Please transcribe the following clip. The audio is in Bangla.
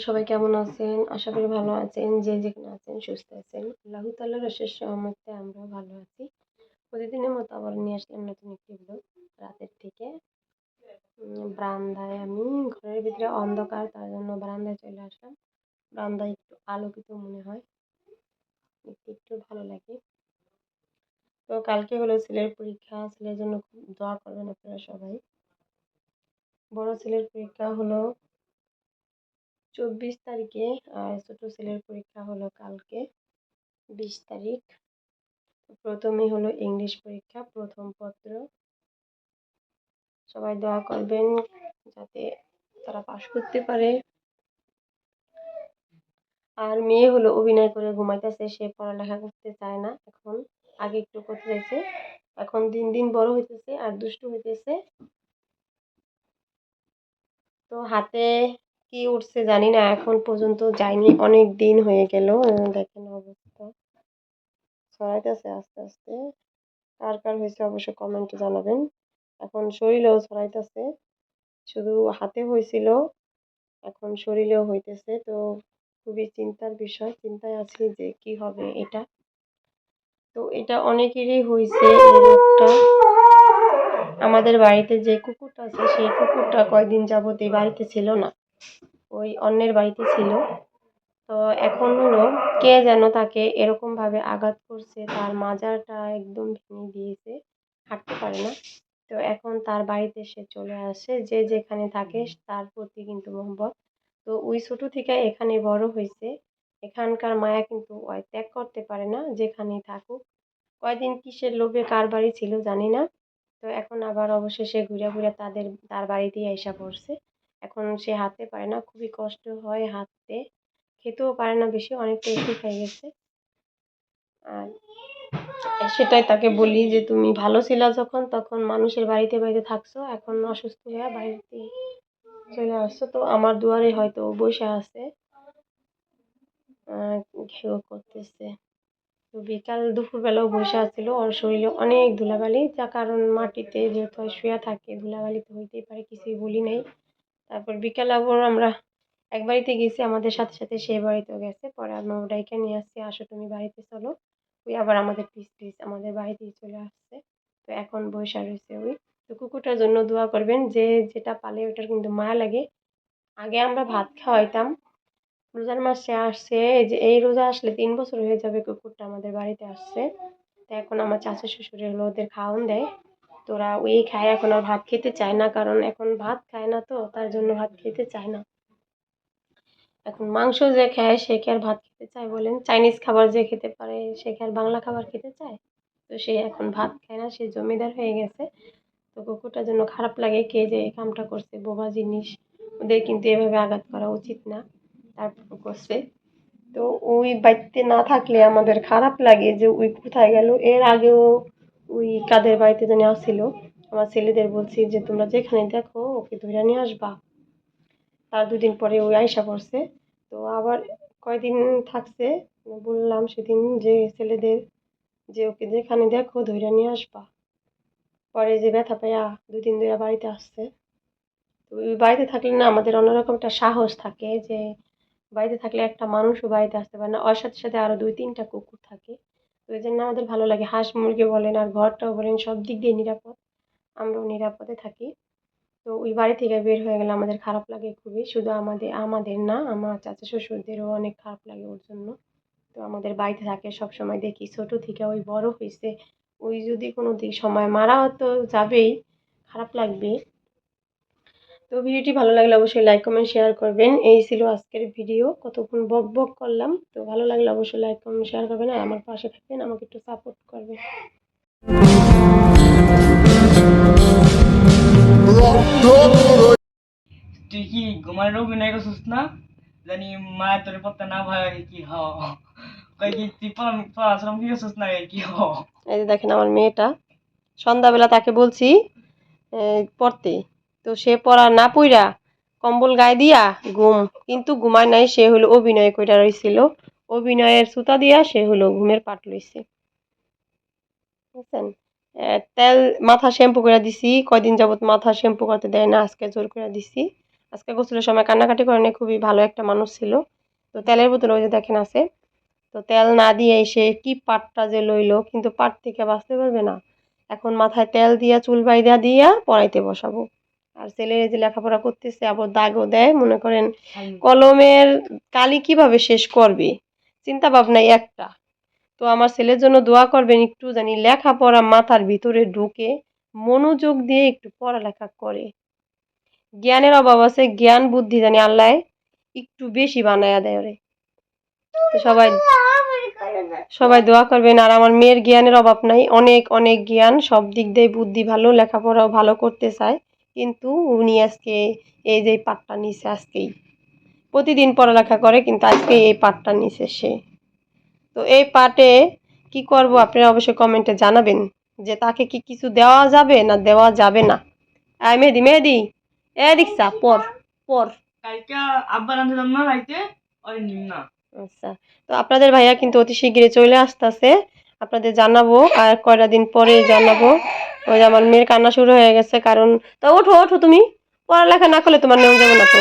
সবাই কেমন আছেন? আশা করি ভালো আছেন। যে যেখানে আছেন, সুস্থ আছেন। আল্লাহ তাল্লাহ রশেষ সহমতে আমরাও ভালো আছি। প্রতিদিনের মতো আবার নিয়ে আসলাম নতুন একটি ব্লগ রাতের থেকে বারান্দায় আমি, ঘরের ভিতরে অন্ধকার, তার জন্য বারান্দায় চলে আসলাম। বারান্দায় একটু আলোকিত মনে হয়। দেখতে একটু ভালো লাগে। তো কালকে হলো ছেলের পরীক্ষা। ছেলের জন্য খুব দোয়া করবেন আপনারা সবাই। বড় ছেলের পরীক্ষা হলো চব্বিশ তারিখে আর ছোট ছেলের পরীক্ষা হলো কালকে, বিশ তারিখ। প্রথমে হলো ইংলিশ পরীক্ষা, প্রথম পত্র। সবাই দোয়া করবেন যাতে তারা পাশ করতে পারে। আর মেয়ে হলো অভিনয় করে ঘুমাইতেছে, সে পড়ালেখা করতে চায় না এখন, আগে একটু করতে চাইছে এখন দিন দিন বড় হইতেছে আর দুষ্টু হইতেছে। তো হাতে কি উঠছে জানি না, এখন পর্যন্ত যায়নি, অনেক দিন হয়ে গেল দেখেন অবস্থা। ছড়াইতেছে আস্তে আস্তে। কার কার হয়েছে অবশ্যই কমেন্টে জানাবেন। এখন শরীরেও ছড়াইতেছে শুধু হাতে হয়েছিল, এখন শরীরেও হইতেছে, তো খুবই চিন্তার বিষয়। চিন্তায় আছি যে কি হবে এটা। তো এটা অনেকেরই হয়েছে আমাদের বাড়িতে যে কুকুরটা আছে, সেই কুকুরটা কয়দিন যাবত এই বাড়িতে ছিল না। ওই অন্যের বাড়িতে ছিল। তো এখন হলো কে যেন তাকে এরকম ভাবে আঘাত করছে, তার মাজাটা একদম ভেঙে দিয়েছে, হাঁটতে পারে না। তো এখন তার বাড়িতে সে চলে আসে, যে যেখানে থাকে তার প্রতি কিন্তু মোহব্বত। তো ওই ছোটো থেকে এখানে বড় হয়েছে, এখানকার মায়া কিন্তু ওই ত্যাগ করতে পারে না, যেখানেই থাকুক। কয়দিন কিসের লোভে কার বাড়ি ছিল জানি না। তো এখন আবার অবশেষে ঘুরে ঘুরে তাদের, তার বাড়িতেই আইসা পড়ছে। এখন সে হাঁটতে পারে না, খুবই কষ্ট হয় হাঁটতে। খেতেও পারে না বেশি অনেকটা একটু হয়ে গেছে। আর সেটাই তাকে বলি যে, তুমি ভালো ছিলা যখন, তখন মানুষের বাড়িতে বাড়িতে থাকছো, এখন অসুস্থ হয়ে বাড়িতে চলে আসছো। তো আমার দুয়ারে হয়তো বসে আছে। ঘেউ করতেছে। তো বিকাল দুপুরবেলাও বসে আছিল। ওর শরীরে অনেক ধুলাবালি, যার কারণ মাটিতে যেহেতু শুয়ে থাকে, ধুলাবালি তো হইতেই পারে, কিছুই বলি নাই। তারপর বিকাল আবার আমরা এক বাড়িতে গেছি, আমাদের সাথে সাথে সে বাড়িতেও গেছে। পরে আমি ওটাইকে নিয়ে আসছি, আসো তুমি বাড়িতে চলো। ওই আবার আমাদের পিস পিস, আমাদের বাড়িতেই চলে আসছে। তো এখন বৈশা রয়েছে ওই। তো কুকুরটার জন্য দোয়া করবেন যে যেটা পালে ওটার কিন্তু মায়া লাগে। আগে আমরা ভাত খাওয়াইতাম। রোজার মাসে আসছে যে এই রোজা আসলে তিন বছর হয়ে যাবে কুকুরটা আমাদের বাড়িতে আসছে। তো এখন আমার চাচা শ্বশুরে হলো ওদের খাওয়ান দেয়। তোরা ওই খায়, এখন আর ভাত খেতে চায় না, কারণ এখন ভাত খায় না তো, তার জন্য ভাত খেতে চায় না। এখন মাংস যে খায়, সে কি আর ভাত খেতে চায় বলেন? চাইনিজ খাবার যে খেতে পারে, সে কি আর বাংলা খাবার খেতে চায়? তো সে এখন ভাত খায় না, সে জমিদার হয়ে গেছে। তো কুকুরটার জন্য খারাপ লাগে কে যে কামটা করছে, বোবা জিনিস। ওদের কিন্তু এভাবে আঘাত করা উচিত না তারপর করছে। তো ওই বাড়িতে না থাকলে আমাদের খারাপ লাগে যে ওই কোথায় গেল। এর আগেও ওই কাদের বাড়িতে জানি আসছিল আমার ছেলেদের বলছি যে, তোমরা যেখানে দেখো, ওকে ধরে নিয়ে আসবা। তার দুদিন পরে ওই আয়সা পড়ছে। তো আবার কয়দিন থাকছে, বললাম সেদিন যে ছেলেদের যে ওকে যেখানে দেখো ধরে নিয়ে আসবা। পরে যে ব্যথা পাইয়া দুই দিন ধরে বাড়িতে আসছে। তো ওই বাড়িতে থাকলে না আমাদের অন্যরকম একটা সাহস থাকে যে, বাড়িতে থাকলে একটা মানুষও বাড়িতে আসতে পারে না। ওর সাথে সাথে আরও দুই তিনটা কুকুর থাকে। এই জন্য আমাদের ভালো লাগে। হাঁস মুরগি বলেন আর ঘরটাও বলেন, সব দিক দিয়ে নিরাপদ। আমরাও নিরাপদে থাকি। তো ওই বাড়ি থেকে বের হয়ে গেলে আমাদের খারাপ লাগে খুবই। শুধু আমাদের আমাদের না, আমার চাচা শ্বশুরদেরও অনেক খারাপ লাগে ওর জন্য। তো আমাদের বাড়িতে থাকে সব সময় দেখি ছোট থেকে ওই বড় হয়েছে ওই যদি কোনো দিক সময় মারা তো যাবেই, খারাপ লাগবে তো ভিডিওটি ভালো লাগলে অবশ্যই লাইক কমেন্ট শেয়ার করবেন। এই ছিল আজকের ভিডিও। কতক্ষণ বক বক করলাম তো ভালো লাগলে অবশ্যই লাইক কমেন্ট শেয়ার করবেন আর আমার পাশে থাকবেন আমাকে একটু সাপোর্ট করবেন। তুই কি ঘুমানোর অভিনয় করছিস না? জানি মায়ের তোর পত্তা না ভয় কি হ। কই কি তুই পড়া- পড়াশোনা কি করছিস না কি হ? এই যে দেখেন আমার মেয়েটা সন্ধ্যাবেলা তাকে বলছি পড়তে। তো সে পড়া না পইরা কম্বল গায়ে দিয়া ঘুম। কিন্তু ঘুমায় নাই, সে হলো অভিনয় কইরা রইছিল। অভিনয়ের সুতা দিয়া সে হলো ঘুমের পাট লইছে। বুঝছেন? তেল মাথা শ্যাম্পু করে দিছি, কয়দিন যাবত মাথা শ্যাম্পু করতে দেয় না, আজকে জোর করে দিছি। আজকে গোসলের সময় কান্নাকাটি করেনি খুবই ভালো একটা মানুষ ছিল। তো তেলের বোতল ওই যে দেখেন আছে। তো তেল না দিয়ে সে কি পাটটা যে লইলো, কিন্তু পাট থেকে বাঁচতে পারবে না। এখন মাথায় তেল দিয়া, চুল বাইদা দিয়া পড়াইতে বসাবো। আর ছেলের যে লেখাপড়া করতেছে আবার দাগও দেয় মনে করেন কলমের কালি কীভাবে শেষ করবে? চিন্তা ভাবনাই একটা। তো আমার ছেলের জন্য দোয়া করবেন একটু জানি লেখাপড়া মাথার ভিতরে ঢুকে মনোযোগ দিয়ে একটু পড়ালেখা করে। জ্ঞানের অভাব আছে জ্ঞান বুদ্ধি জানি আল্লাহ একটু বেশি বানায়া দেয় ওরে। তো সবাই সবাই দোয়া করবেন। আর আমার মেয়ের জ্ঞানের অভাব নাই। অনেক অনেক জ্ঞান সব দিক দিয়ে বুদ্ধি ভালো লেখাপড়াও ভালো করতে চায়। কিন্তু উনি আজকে এই যে পাঠটা নিছে আজকেই। প্রতিদিন পড়ালেখা করে কিন্তু আজকে এই পাঠটা নিছে সে। তো এই পাঠে কি করব আপনারা অবশ্যই কমেন্টে জানাবেন যে তাকে কি কিছু দেওয়া যাবে না দেওয়া যাবে না। আই মেহেদি মেহেদি এ দীক্ষা পর পর। আচ্ছা তো আপনাদের ভাইয়া কিন্তু অতি শীঘ্রই চলে আসতেছে। আপনাদের জানাব আর কয়টা দিন পরে জানাব। ওই যে আমার মেয়ের কান্না শুরু হয়ে গেছে, কারণ তো ওঠো ওঠো তুমি। পড়ালেখা না করলে তোমার নেওয়া যাবে না তো।